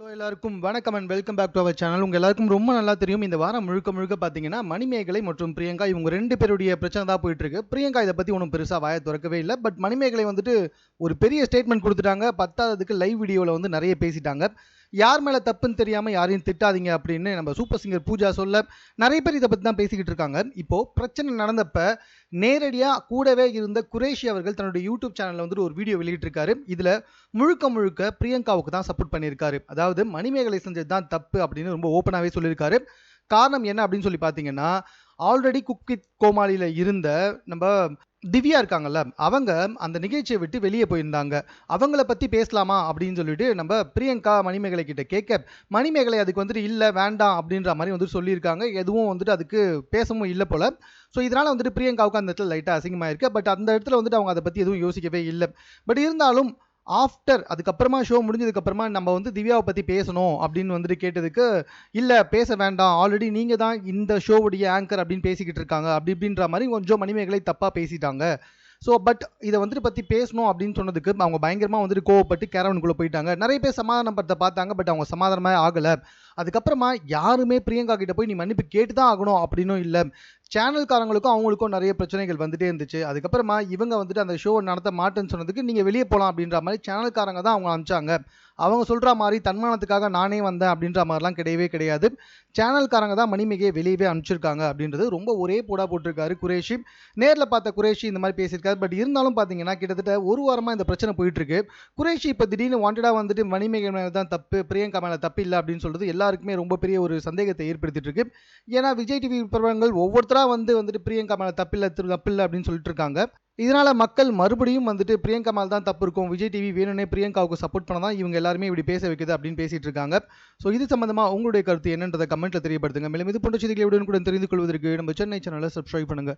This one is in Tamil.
ஹலோ எல்லாருக்கும் வணக்கம் and welcome back to our channel உங்க எல்லாருக்கும் ரொம்ப நல்லா தெரியும். இந்த வாரம் முழுக்க முழுக்க பார்த்தீங்கன்னா மணிமேகலை மற்றும் பிரியங்கா இவங்க ரெண்டு பேருடைய பிரச்சனை தான் போயிட்டு இருக்கு. பிரியங்கா இதை பத்தி ஒன்றும் பெருசா வாய திறக்கவே இல்லை. பட் மணிமேகலை வந்துட்டு ஒரு பெரிய ஸ்டேட்மெண்ட் கொடுத்துட்டாங்க. பத்தாததுக்கு லைவ் வீடியோவில் வந்து நிறைய பேசிட்டாங்க. யார் மேலே தப்புன்னு தெரியாமல் யாரையும் திட்டாதீங்க அப்படின்னு நம்ம சூப்பர் சிங்கர் பூஜா சொல்ல நிறைய பேர் இதை பற்றி தான் பேசிக்கிட்டு இருக்காங்க. இப்போ பிரச்சனை நடந்தப்ப நேரடியாக கூடவே இருந்த குரேஷி அவர்கள் தன்னுடைய யூடியூப் சேனலில் வந்துட்டு ஒரு வீடியோ வெளியிட்டிருக்காரு. இதில் முழுக்க முழுக்க பிரியங்காவுக்கு தான் சப்போர்ட் பண்ணியிருக்காரு. அதாவது மணிமேகலை செஞ்சது தான் தப்பு அப்படின்னு ரொம்ப ஓப்பனாகவே சொல்லியிருக்காரு. காரணம் என்ன அப்படின்னு சொல்லி பார்த்தீங்கன்னா ஆல்ரெடி குக்கித் கோமாளியில் இருந்த நம்ம திவ்யா இருக்காங்கல்ல அவங்க அந்த நிகழ்ச்சியை விட்டு வெளியே போயிருந்தாங்க. அவங்கள பற்றி பேசலாமா அப்படின்னு சொல்லிட்டு நம்ம பிரியங்கா மணிமேகலை கிட்ட கேட்க மணிமேகலை அதுக்கு வந்துட்டு இல்லை வேண்டாம் அப்படின்ற மாதிரி வந்துட்டு சொல்லியிருக்காங்க. எதுவும் வந்துட்டு அதுக்கு பேசவும் இல்லை போல். ஸோ இதனால் வந்துட்டு பிரியங்காவுக்கு அந்த இடத்துல லைட்டாக அசிங்கமாக இருக்குது பட் அந்த இடத்துல வந்துட்டு அவங்க அதை பற்றி எதுவும் யோசிக்கவே இல்லை. பட் இருந்தாலும் ஆஃப்டர் அதுக்கப்புறமா ஷோ முடிஞ்சதுக்கப்புறமா நம்ம வந்து திவ்யாவை பற்றி பேசணும் அப்படின்னு வந்துட்டு கேட்டதுக்கு இல்லை பேச வேண்டாம். ஆல்ரெடி நீங்கள் தான் இந்த ஷோவுடைய ஆங்கர் அப்படின்னு பேசிக்கிட்டு இருக்காங்க. அப்படி இப்படின்ற மாதிரி கொஞ்சம் மணிமேகலை தப்பாக பேசிட்டாங்க. ஸோ பட் இதை வந்துட்டு பற்றி பேசணும் அப்படின்னு சொன்னதுக்கு அவங்க பயங்கரமாக வந்துட்டு கோவப்பட்டு கேரவனுக்குள்ளே போயிட்டாங்க. நிறைய பேர் சமாதானப்படுத்த பார்த்தாங்க பட் அவங்க சமாதானமே ஆகலை. அதுக்கப்புறமா யாருமே பிரியங்கா கிட்ட போய் நீ மன்னிப்பு கேட்டு தான் ஆகணும் அப்படின்னும் இல்லை. சேனல்காரங்களுக்கும் அவங்களுக்கும் நிறைய பிரச்சனைகள் வந்துட்டே இருந்துச்சு. அதுக்கப்புறமா இவங்க வந்துட்டு அந்த ஷோ நடத்த மாட்டேன்னு சொன்னதுக்கு நீங்கள் வெளியே போகலாம் அப்படின்ற மாதிரி சேனல்காரங்க தான் அவங்க அனுப்பிச்சாங்க. அவங்க சொல்கிற மாதிரி தன்மானத்துக்காக நானே வந்தேன் அப்படின்ற மாதிரிலாம் கிடையவே கிடையாது. சேனல்காரங்க தான் மணிமேகையை வெளியவே அனுப்பிச்சிருக்காங்க அப்படின்றது ரொம்ப ஒரே போடா போட்டிருக்காரு குரேஷி. நேரில் பார்த்த குரேஷி இந்த மாதிரி பேசியிருக்காரு. பட் இருந்தாலும் பார்த்தீங்கன்னா கிட்டத்தட்ட ஒரு வாரமாக இந்த பிரச்சனை போயிட்டுருக்கு குரேஷி இப்போ திடீர்னு வாண்டடாக வந்துட்டு மணிமேகை மேலே தான் தப்பு பிரியங்கா மேலே தப்பு இல்லை அப்படின்னு சொல்கிறது எல்லா எல்லாருக்குமே ரொம்ப பெரிய ஒரு சந்தேகத்தை ஏற்படுத்திட்டு இருக்கு ஏன்னா விஜய் டிவி பிரபலங்கள் ஒவ்வொருத்தராக வந்து வந்துட்டு பிரியங்கா மேலே தப்பில்லை தப்பில்லை அப்படின்னு சொல்லிட்டு இருக்காங்க இதனால மக்கள் மறுபடியும் வந்துட்டு பிரியங்கா மேல் தான் தப்பு இருக்கும். விஜய் டிவி வேணும்னே பிரியங்காவுக்கு சப்போர்ட் பண்ண தான் இவங்க எல்லாருமே இப்படி பேச வைக்குது அப்படின்னு பேசிட்டு இருக்காங்க ஸோ இது சம்பந்தமா உங்களுடைய கருத்து என்னன்றதை கமெண்ட்ல தெரியப்படுத்துங்க. மேலும் இது போன்ற செய்திகளை உடனுக்குடன் தெரிந்து கொள்வதற்கு நம்ம சென்னை சேனலை சப்ஸ்கிரைப் பண்ணுங்க.